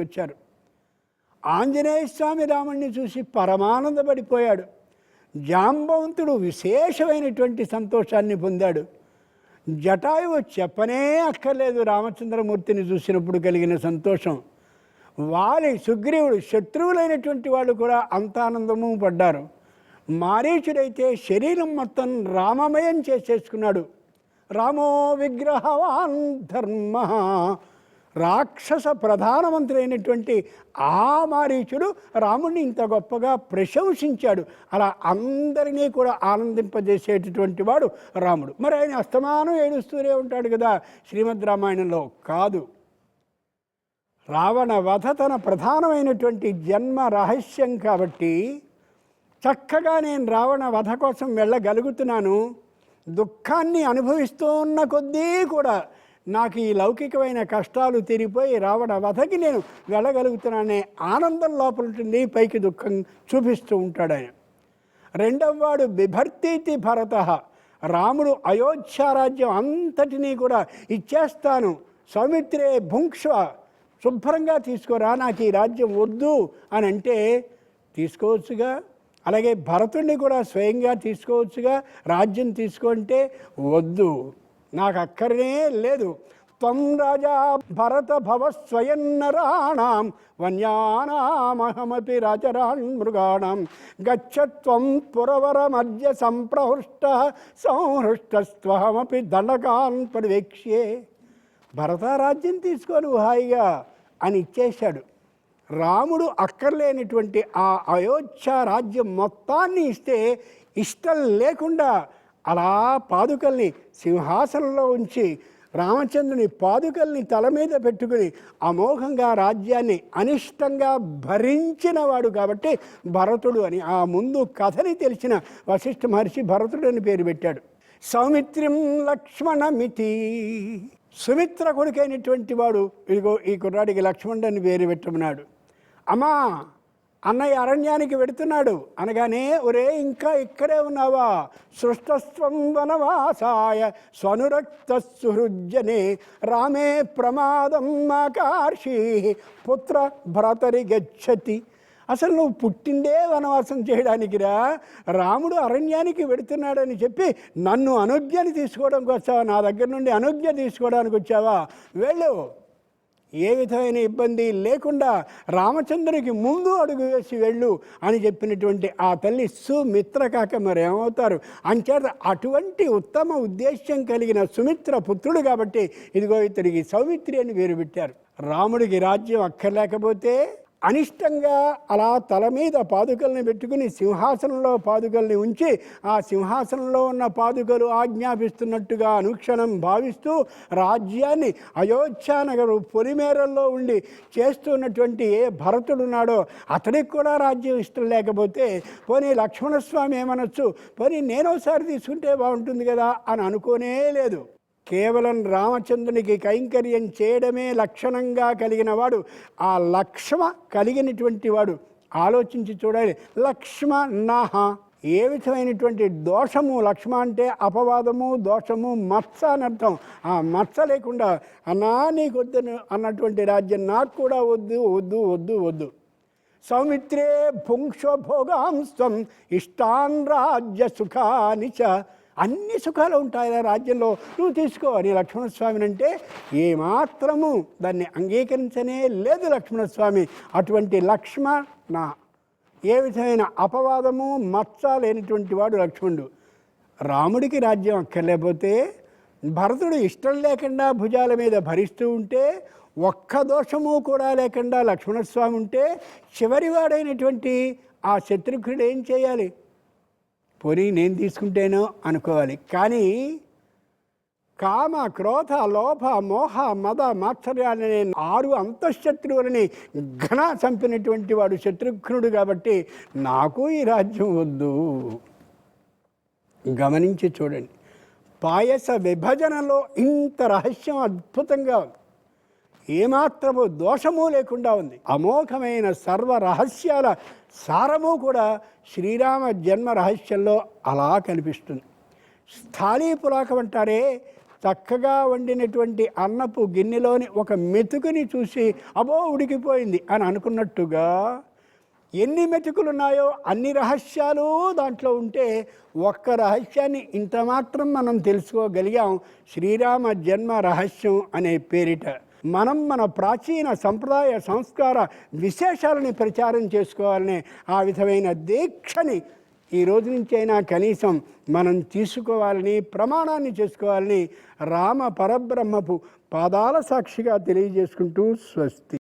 వచ్చారు ఆంజనేయ స్వామి రాముణ్ణి చూసి పరమానందపడిపోయాడు. జాంబవంతుడు విశేషమైనటువంటి సంతోషాన్ని పొందాడు. జటాయువు చెప్పనే అక్కర్లేదు రామచంద్రమూర్తిని చూసినప్పుడు కలిగిన సంతోషం. వాలి సుగ్రీవుడు శత్రువులైనటువంటి వాళ్ళు కూడా అంత ఆనందము పడ్డారు. మారీచుడైతే శరీరం మొత్తం రామమయం చేసేసుకున్నాడు. రామో విగ్రహవాన్ ధర్మ రాక్షస ప్రధానమంత్రి అయినటువంటి ఆ మారీచుడు రాముడిని ఇంత గొప్పగా ప్రశంసించాడు. అలా అందరినీ కూడా ఆనందింపజేసేటటువంటి వాడు రాముడు. మరి ఆయన అస్తమానం ఏడుస్తూనే ఉంటాడు కదా శ్రీమద్ రామాయణంలో. కాదు. రావణ వధ తన ప్రధానమైనటువంటి జన్మ రహస్యం కాబట్టి చక్కగా నేను రావణ వధ కోసం వెళ్ళగలుగుతున్నాను. దుఃఖాన్ని అనుభవిస్తూ ఉన్న కొద్దీ కూడా నాకు ఈ లౌకికమైన కష్టాలు తీరిపోయి రావడం వధకి నేను వెళ్ళగలుగుతున్నానే ఆనందం లోపల ఉంటుంది పైకి దుఃఖం చూపిస్తూ ఉంటాడు ఆయన. రెండవ వాడు బిభర్తీతి భరత. రాముడు అయోధ్యారాజ్యం అంతటినీ కూడా ఇచ్చేస్తాను. సౌమిత్రే భుంక్ష్వ శుభ్రంగా తీసుకోరా నాకు ఈ రాజ్యం వద్దు అని అంటే తీసుకోవచ్చుగా. అలాగే భరతుడిని కూడా స్వయంగా తీసుకోవచ్చుగా రాజ్యం తీసుకుంటే వద్దు. నాకు అక్కడనే లేదు. త్వం రాజా భరత భవ స్వయం నరాణం వన్యానామహమపి రాజరాణ్ మృగాణం గచ్చత్వం పురవరమద్య సంప్రహృష్ట సంహృష్టస్త్వహమపి దండకాన్ పరివేక్ష్యే. భరతరాజ్యం తీసుకొని హాయిగా అని ఇచ్చేశాడు రాముడు అక్కర్లేనిటువంటి ఆ అయోధ్య రాజ్యం మొత్తాన్ని ఇస్తే ఇష్టం లేకుండా అలా పాదుకల్ని సింహాసనంలో ఉంచి రామచంద్రుని పాదుకల్ని తల మీద పెట్టుకుని అమోఘంగా రాజ్యాన్ని అనిష్టంగా భరించినవాడు కాబట్టి భరతుడు అని ఆ ముందు కథని తెలిసిన వశిష్ఠ మహర్షి భరతుడు అని పేరు పెట్టాడు. సౌమిత్రిం లక్ష్మణమితి. సుమిత్ర కొడుకైనటువంటి వాడు ఇదిగో ఈ కుర్రాడికి లక్ష్మణుడు అని పేరు పెట్టమన్నాడు. అమ్మా అన్నయ్య అరణ్యానికి వెడుతున్నాడు. అనగానే ఒరే ఇంకా ఇక్కడే ఉన్నావా? సృష్టస్వం వనవాసాయ స్వనురక్త సుహృజ్యనే రామే ప్రమాదం ఆకార్షి పుత్ర భ్రతరి గచ్చతి. అసలు నువ్వు పుట్టిందే వనవాసం చేయడానికిరా? రాముడు అరణ్యానికి వెడుతున్నాడని చెప్పి నన్ను అనుజ్ఞని తీసుకోవడానికి వచ్చావా? నా దగ్గర నుండి అనుజ్ఞ తీసుకోవడానికి వచ్చావా? వెళ్ళు. ఏ విధమైన ఇబ్బంది లేకుండా రామచంద్రునికి ముందు అడుగు వేసి వెళ్ళు అని చెప్పినటువంటి ఆ తల్లి సుమిత్ర కాక మరేమవుతారు అంచేత అటువంటి ఉత్తమ ఉద్దేశ్యం కలిగిన సుమిత్ర పుత్రుడు కాబట్టి ఇదిగో ఇతడికి సౌమిత్రి అని పేరు పెట్టారు. రాముడికి రాజ్యం అక్కర్లేకపోతే అనిష్టంగా అలా తల మీద పాదుకల్ని పెట్టుకుని సింహాసనంలో పాదుకల్ని ఉంచి ఆ సింహాసనంలో ఉన్న పాదుకలు ఆజ్ఞాపిస్తున్నట్టుగా అనుక్షణం భావిస్తూ రాజ్యాన్ని అయోధ్యానగరు పొలిమేరల్లో ఉండి చేస్తున్నటువంటి ఏ భరతుడున్నాడో అతడికి కూడా రాజ్యం ఇష్టం లేకపోతే పోనీ లక్ష్మణస్వామి ఏమనొచ్చు? పోనీ నేనోసారి తీసుకుంటే బాగుంటుంది కదా అని అనుకోనే లేదు. కేవలం రామచంద్రునికి కైంకర్యం చేయడమే లక్షణంగా కలిగిన వాడు ఆ లక్ష్మ కలిగినటువంటి వాడు. ఆలోచించి చూడాలి. లక్ష్మ నాహ. ఏ విధమైనటువంటి దోషము? లక్ష్మ అంటే అపవాదము దోషము మత్స అని అర్థం. ఆ మత్స లేకుండా అన్నా నీకు వద్దు అన్నటువంటి రాజ్యం నాకు కూడా వద్దు వద్దు వద్దు వద్దు. సౌమిత్రే భుంక్షోభోగాంస్వం ఇష్టాన్ రాజ్య సుఖాని చ. అన్ని సుఖాలు ఉంటాయి ఆ రాజ్యంలో. నువ్వు తీసుకో అని లక్ష్మణస్వామిని అంటే ఏమాత్రము దాన్ని అంగీకరించనే లేదు లక్ష్మణస్వామి. అటువంటి లక్ష్మణ ఏ విధమైన అపవాదము మచ్చ లేనటువంటి వాడు లక్ష్మణుడు. రాముడికి రాజ్యం అక్కర్లేకపోతే భరతుడు ఇష్టం లేకుండా భుజాల మీద భరిస్తూ ఉంటే ఒక్క దోషము కూడా లేకుండా లక్ష్మణస్వామి ఉంటే చివరివాడైనటువంటి ఆ శత్రుఘ్నుడు ఏం చేయాలి? పోనీ నేను తీసుకుంటేనో అనుకోవాలి. కానీ కామ క్రోధ లోభ మోహ మద మాత్సర్యాలనే ఆరు అంతఃశత్రువులని ఘన చంపినటువంటి వాడు శత్రుఘ్నుడు కాబట్టి నాకు ఈ రాజ్యం వద్దు. గమనించి చూడండి. పాయస విభజనలో ఇంత రహస్యం అద్భుతంగా ఉంది ఏమాత్రము దోషము లేకుండా ఉంది. అమోఘమైన సర్వ రహస్యాల సారము కూడా శ్రీరామ జన్మ రహస్యంలో అలా కనిపిస్తుంది. స్థాళీ పులాకం అంటారే చక్కగా వండినటువంటి అన్నపు గిన్నెలోని ఒక మెతుకుని చూసి అబో ఉడికిపోయింది అని అనుకున్నట్టుగా ఎన్ని మెతుకులు ఉన్నాయో అన్ని రహస్యాలు దాంట్లో ఉంటే ఒక్క రహస్యాన్ని ఇంత మాత్రం మనం తెలుసుకోగలిగాం. శ్రీరామ జన్మ రహస్యం అనే పేరిట. మనం మన ప్రాచీన సంప్రదాయ సంస్కార విశేషాలని ప్రచారం చేసుకోవాలనే ఆ విధమైన దీక్షని ఈ రోజు నుంచైనా కనీసం మనం తీసుకోవాలని ప్రమాణాన్ని చేసుకోవాలని రామ పరబ్రహ్మపు పాదాల సాక్షిగా తెలియజేసుకుంటూ స్వస్తి.